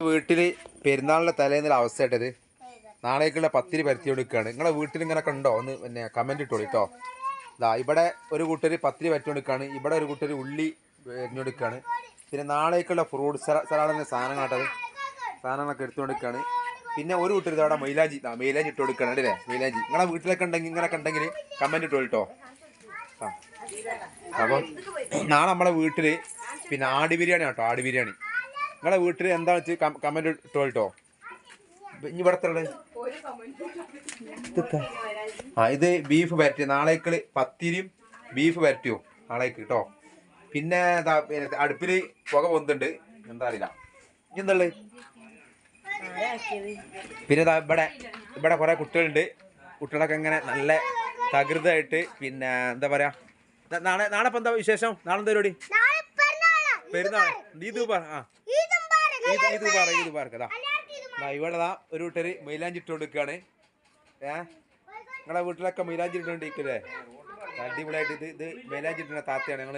വീട്ടിൽ പെരുന്നാളിന്റെ തലേന്നുള്ള അവസ്ഥയായിട്ടത്? നാളേക്കുള്ള പത്തിരി പരത്തി കൊടുക്കുകയാണ് നിങ്ങളെ വീട്ടിൽ ഇങ്ങനെ കണ്ടോ ഒന്ന് പിന്നെ കമന്റ് ഇട്ടോളൂ കേട്ടോ ഇതാ ഇവിടെ ഒരു കൂട്ടർ പത്തിരി പരത്തി കൊടുക്കുകയാണ് ഇവിടെ ഒരു കൂട്ടർ ഉള്ളി എരിഞ്ഞു കൊടുക്കുകയാണ് പിന്നെ നാളേക്കുള്ള ഫ്രൂട്ട് സലാഡിന്റെ സാധനങ്ങളാട്ടത് സാധനങ്ങളൊക്കെ എടുത്തു കൊടുക്കുകയാണ് പിന്നെ ഒരു കൂട്ടർ ഇതവിടെ മൈലാജി ആ മൈലാജി ഇട്ട് കൊടുക്കുകയാണ് അല്ലേ മൈലാജി നിങ്ങളെ വീട്ടിലൊക്കെ ഉണ്ടെങ്കിൽ ഇങ്ങനെ ഉണ്ടെങ്കിൽ കമന്റ് ഇട്ടോളൂ കേട്ടോ അപ്പം നാളെ നമ്മളെ വീട്ടിൽ പിന്നെ ആട് ബിരിയാണി കേട്ടോ ആട് ബിരിയാണി. നിങ്ങളെ വീട്ടിൽ എന്താ വെച്ച് കമന്റ് ഇട്ടോ കേട്ടോ ഇനി ഇവിടെ എത്ര ആ ഇത് ബീഫ് വരട്ടി. നാളേക്കൾ പത്തിരിയും ബീഫ് വരട്ടിയോ നാളേക്ക് കേട്ടോ പിന്നെ അടുപ്പിൽ പുക പൊന്തുണ്ട്. എന്താ അറിയില്ല. ഇനി എന്താ പിന്നെ ഇവിടെ ഇവിടെ കുറെ കുട്ടികളുണ്ട്. കുട്ടികളൊക്കെ ഇങ്ങനെ നല്ല തകൃതമായിട്ട് പിന്നെ എന്താ പറയാ? നാളെ നാളെ ഇപ്പൊ എന്താ വിശേഷം? നാളെ എന്താ പരിപാടി? പെരുന്നാൾ പറ ആ. ഇത് ഇത് പറ ഇത് പറ ദാ. ദാ ഇവിടെ ദാ ഒരു കൂട്ടര് മൈലാഞ്ചി ഇട്ട് കൊടുക്കുകയാണ് ഏ? നിങ്ങളെ വീട്ടിലൊക്കെ മൈലാഞ്ചി ഇട്ടുകൊണ്ടിരിക്കില്ലേ? അടിപൊളിയായിട്ട് ഇത് ഇത് മൈലാഞ്ചി ഇട്ടുന്ന താത്തയാണ്. ഞങ്ങൾ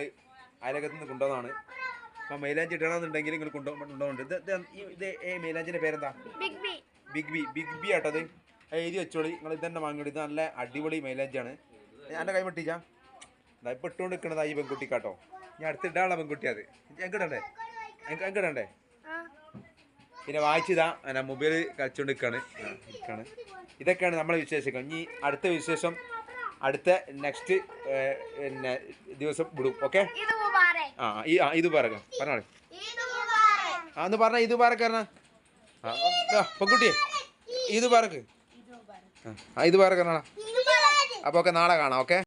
അയലകത്ത് നിന്ന് കൊണ്ടുവന്നാണ് അപ്പം മൈലാഞ്ചി ഇടണമെന്നുണ്ടെങ്കിൽ നിങ്ങൾ കൊണ്ടു കൊണ്ടുപോകുന്നുണ്ട് ഇത് ഇത് ഏ മൈലാഞ്ചിന്റെ പേരെന്താ? ബിഗ് ബി ബിഗ് ബി ആട്ടത് എഴുതി വെച്ചോളി. നിങ്ങൾ ഇത് തന്നെ വാങ്ങിയിട്ട് ഇത് നല്ല അടിപൊളി മൈലാഞ്ചാണ് എന്റെ കൈ വെട്ടിച്ചാ ഇതാ ഇപ്പം ഇട്ടുകൊണ്ട് നിൽക്കണതാ ഈ പെൺകുട്ടിക്കാട്ടോ. ഞാൻ അടുത്തിടാനുള്ള പെൺകുട്ടി അത് എങ്കിടണ്ടേ എങ്കിടണ്ടേ പിന്നെ വായിച്ചതാ എന്നാ മൊബൈൽ കളിച്ചുകൊണ്ട് നിൽക്കാണ് നിൽക്കാണ് ഇതൊക്കെയാണ് നമ്മളെ വിശേഷങ്ങൾ. ഇനി അടുത്ത വിശേഷം അടുത്ത നെക്സ്റ്റ് പിന്നെ ദിവസം വിടും. ഓക്കെ? ആ ഈ ആ ഇത് പറക പറഞ്ഞോളെ ആ ഒന്ന് പറഞ്ഞ ഇത് പാറക്കാരനാ ആ പെൺകുട്ടിയെ ഇത് പറക്ക് ആ ഇത് പാറക്കാരനാ ഇത് അപ്പോൾ ഒക്കെ നാളെ കാണാം ഓക്കെ?